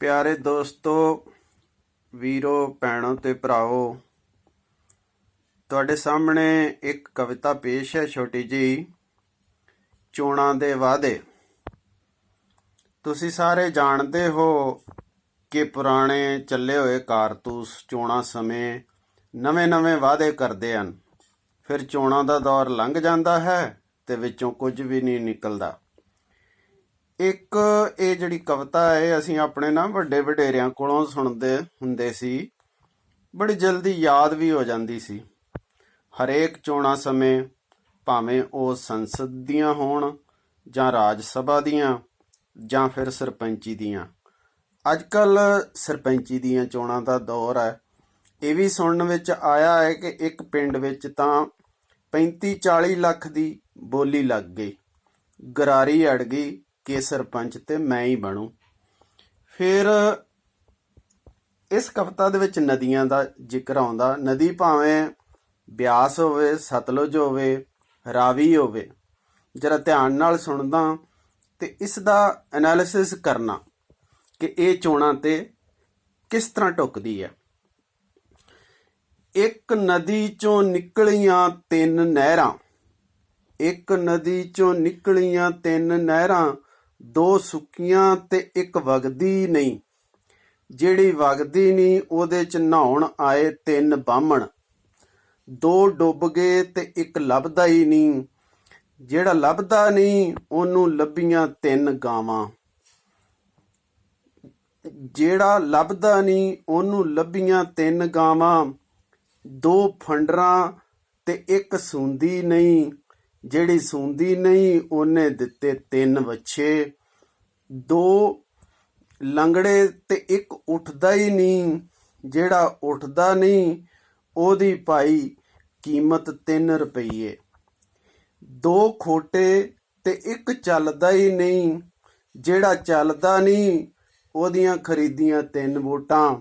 ਪਿਆਰੇ ਦੋਸਤੋ, ਵੀਰੋ, ਭੈਣੋ ਤੇ ਭਰਾਓ ਤੁਹਾਡੇ ਸਾਹਮਣੇ ਇੱਕ ਕਵਿਤਾ ਪੇਸ਼ ਹੈ ਛੋਟੀ ਜੀ ਚੋਣਾਂ ਦੇ ਵਾਅਦੇ। ਤੁਸੀਂ ਸਾਰੇ ਜਾਣਦੇ ਹੋ ਕਿ ਪੁਰਾਣੇ ਚੱਲੇ ਹੋਏ ਕਾਰਤੂਸ ਚੋਣਾਂ ਸਮੇਂ ਨਵੇਂ-ਨਵੇਂ ਵਾਅਦੇ ਕਰਦੇ ਹਨ। ਫਿਰ ਚੋਣਾਂ ਦਾ ਦੌਰ ਲੰਘ ਜਾਂਦਾ ਹੈ ਤੇ ਵਿੱਚੋਂ ਕੁਝ ਵੀ ਨਹੀਂ ਨਿਕਲਦਾ। ਇੱਕ ਇਹ ਜਿਹੜੀ ਕਵਿਤਾ ਹੈ ਅਸੀਂ ਆਪਣੇ ਨਾ ਵੱਡੇ ਵਡੇਰਿਆਂ ਕੋਲੋਂ ਸੁਣਦੇ ਹੁੰਦੇ ਸੀ। ਬੜੀ ਜਲਦੀ ਯਾਦ ਵੀ ਹੋ ਜਾਂਦੀ ਸੀ। ਹਰੇਕ ਚੋਣਾਂ ਸਮੇਂ ਭਾਵੇਂ ਉਹ ਸੰਸਦ ਦੀਆਂ ਹੋਣ ਜਾਂ ਰਾਜ ਸਭਾ ਦੀਆਂ ਜਾਂ ਫਿਰ ਸਰਪੰਚੀ ਦੀਆਂ। ਅੱਜ ਕੱਲ ਸਰਪੰਚੀ ਦੀਆਂ ਚੋਣਾਂ ਦਾ ਦੌਰ ਹੈ। ਇਹ ਵੀ ਸੁਣਨ ਵਿੱਚ ਆਇਆ ਹੈ ਕਿ ਇੱਕ ਪਿੰਡ ਵਿੱਚ ਤਾਂ 35 40 ਲੱਖ ਦੀ ਬੋਲੀ ਲੱਗ ਗਈ। ਗਰਾਰੀ ਅੜ ਗਈ। ਕਿ ਸਰਪੰਚ ਤੇ ਮੈਂ ਹੀ ਬਣੂ। ਫਿਰ ਇਸ ਕਵਿਤਾ ਦੇ ਵਿੱਚ ਨਦੀਆਂ ਦਾ ਜ਼ਿਕਰ ਆਉਂਦਾ, ਨਦੀ ਭਾਵੇਂ ਬਿਆਸ ਹੋਵੇ, ਸਤਲੁਜ ਹੋਵੇ, ਰਾਵੀ ਹੋਵੇ, ਜਰਾ ਧਿਆਨ ਨਾਲ ਸੁਣਦਾ ਤੇ ਇਸ ਦਾ ਐਨਾਲਿਸਿਸ ਕਰਨਾ ਕਿ ਇਹ ਚੋਣਾਂ ਤੇ ਕਿਸ ਤਰ੍ਹਾਂ ਟੁਕਦੀ ਹੈ। ਇੱਕ ਨਦੀ ਚੋਂ ਨਿਕਲੀਆਂ ਤਿੰਨ ਨਹਿਰਾਂ, ਇੱਕ ਨਦੀ ਚੋਂ ਨਿਕਲੀਆਂ ਤਿੰਨ ਨਹਿਰਾਂ ਦੋ ਸੁੱਕੀਆਂ ਤੇ ਇੱਕ ਵਗਦੀ ਨਹੀਂ। ਜਿਹੜੀ ਵਗਦੀ ਨਹੀਂ, ਉਹਦੇ ਚ ਨਹਾਉਣ ਆਏ ਤਿੰਨ ਬਾਹਮਣ। ਦੋ ਡੁੱਬ ਗਏ ਤੇ ਇੱਕ ਲੱਭਦਾ ਹੀ ਨਹੀਂ। ਜਿਹੜਾ ਲੱਭਦਾ ਨਹੀਂ, ਉਹਨੂੰ ਲੱਭੀਆਂ ਤਿੰਨ ਗਾਵਾਂ। ਜਿਹੜਾ ਲੱਭਦਾ ਨਹੀਂ, ਉਹਨੂੰ ਲੱਭੀਆਂ ਤਿੰਨ ਗਾਵਾਂ। ਦੋ ਫੰਡਰਾਂ ਤੇ ਇੱਕ ਸੁੰਦੀ ਨਹੀਂ। ਜਿਹੜੀ ਸੁੰਦੀ ਨਹੀਂ, ਉਹਨੇ ਦਿੱਤੇ ਤਿੰਨ ਵੱਛੇ। ਦੋ ਲੰਗੜੇ ਤੇ ਇੱਕ ਉੱਠਦਾ ਹੀ ਨਹੀਂ। ਜਿਹੜਾ ਉੱਠਦਾ ਨਹੀਂ, ਉਹਦੀ ਭਾਈ ਕੀਮਤ 3 ਰੁਪਏ ਦੋ ਖੋਟੇ ਤੇ ਇੱਕ ਚੱਲਦਾ ਹੀ ਨਹੀਂ। ਜਿਹੜਾ ਚੱਲਦਾ ਨਹੀਂ, ਉਹਦੀਆਂ ਖਰੀਦੀਆਂ ਤਿੰਨ ਵੋਟਾਂ।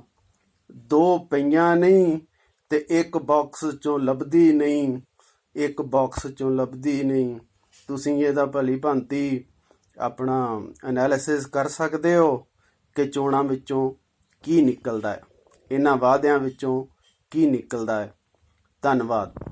ਦੋ ਪਈਆਂ ਨਹੀਂ ਤੇ ਇੱਕ ਬਾਕਸ ਚੋਂ ਲੱਭਦੀ ਨਹੀਂ। ਇੱਕ ਬਾਕਸ ਚੋਂ ਲੱਭਦੀ ਨਹੀਂ। ਤੁਸੀਂ ਇਹਦਾ ਭਲੀ ਭਾਂਤੀ ਆਪਣਾ ਐਨਾਲਿਸਿਸ ਕਰ ਸਕਦੇ ਹੋ ਕਿ ਚੋਣਾਂ ਵਿੱਚੋਂ ਕੀ ਨਿਕਲਦਾ ਹੈ। ਇਹਨਾਂ ਵਾਅਦਿਆਂ ਵਿੱਚੋਂ ਕੀ ਨਿਕਲਦਾ ਹੈ। ਧੰਨਵਾਦ।